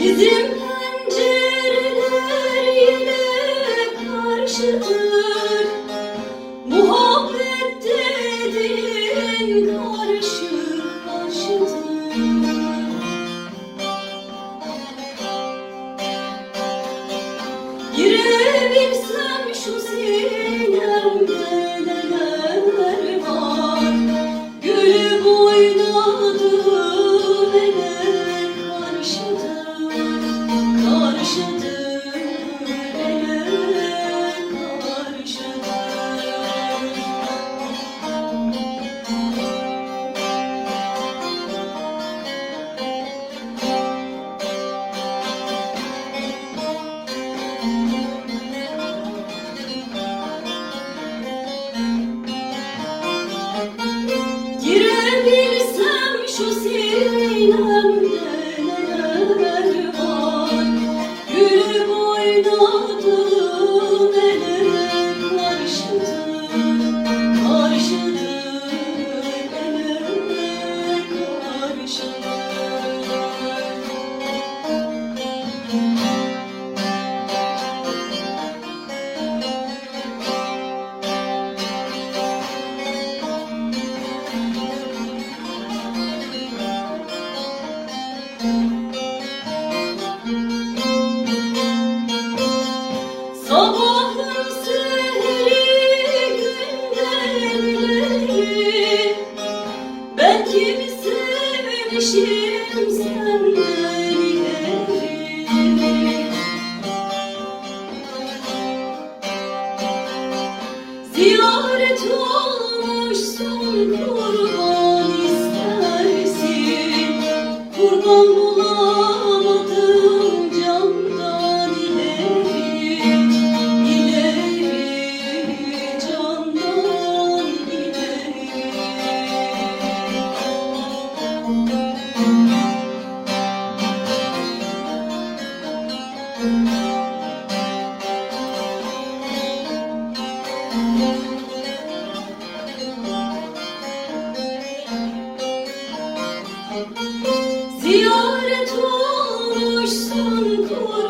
Bizim pencereler karşıdır Muhabbet dediğin karşı karşıdır Girebilsem şu sinemde Girebilsem şu sinemde Ziyaret olmuşsun kurban Ziyaret olmuşsun kurban